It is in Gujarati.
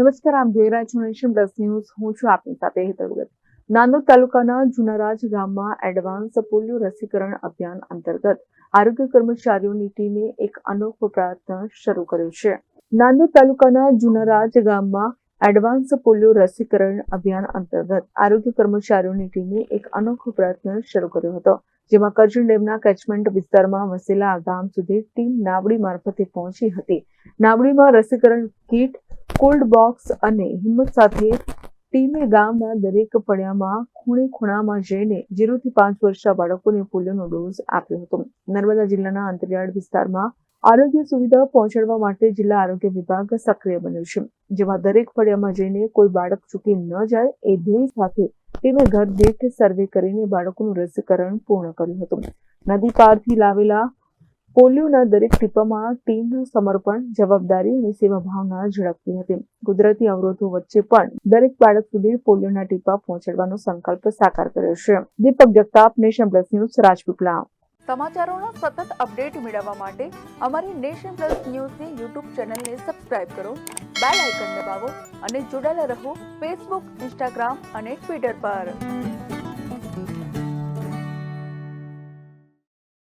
નમસ્કાર આપ જોઈ રહ્યા પ્લસ ન્યૂઝ. હું છું આપની સાથે હેતલ નાંદોદ તાલુકાના જુનારાજ ગામમાં એડવાન્સ પોલિયો રસીકરણ અભિયાન અંતર્ગત આરોગ્ય કર્મચારીઓની ટીમે એક અનોખો પ્રયત્ન શરૂ કર્યો છે. નાંદોદ તાલુકાના જુનારાજ ગામમાં એડવાન્સ પોલિયો રસીકરણ અભિયાન અંતર્ગત આરોગ્ય કર્મચારીઓની ટીમે એક અનોખો પ્રયત્ન શરૂ કર્યો હતો, જેમાં કરજણ ડેમના કેચમેન્ટ વિસ્તારમાં વસેલા ગામ સુધી ટીમ નાવડી મારફતે પહોંચી હતી. નાવડીમાં રસીકરણ કીટ કોલ્ડ બોક્સ અને હિંમત સાથે ટીમે ગામના દરેક ફળિયામાં ખૂણે ખૂણામાં જઈને જીરોથી પાંચ વર્ષના બાળકોને પોલિયોનો ડોઝ આપ્યો હતો. નર્મદા જિલ્લાના અંતરિયાળ વિસ્તારમાં આરોગ્ય સુવિધા પહોંચાડવા માટે જિલ્લા આરોગ્ય વિભાગ સક્રિય બન્યું છે. જેમાં દરેક ફળિયામાં જઈને કોઈ બાળક ચૂકી ન જાય એ ધ્યેય સાથે ટીમે ઘર દીઠ સર્વે કરીને બાળકોનું રસીકરણ પૂર્ણ કર્યું હતું. નદી પારથી લાવેલા પોલિયોના દરેક ટીપામાં ટીમનું સમર્પણ, જવાબદારી અને સેવા ભાવના ઝળકતી હતી. કુદરતી અવરોધો વચ્ચે પણ દરેક બાળક સુધી પોલિયોના ટીપા પહોંચાડવાનો સંકલ્પ સાકાર કર્યો છે. Deepak Jagtap, nation plus news Rajpipla સમાચારોના સતત અપડેટ મેળવવા માટે અમારી નેશન પ્લસ ન્યૂઝની યુટ્યુબ ચેનલને સબસ્ક્રાઇબ કરો, બેલ આઇકન દબાવો અને જોડાયેલા રહો ફેસબુક, ઇન્સ્ટાગ્રામ અને ટ્વિટર પર.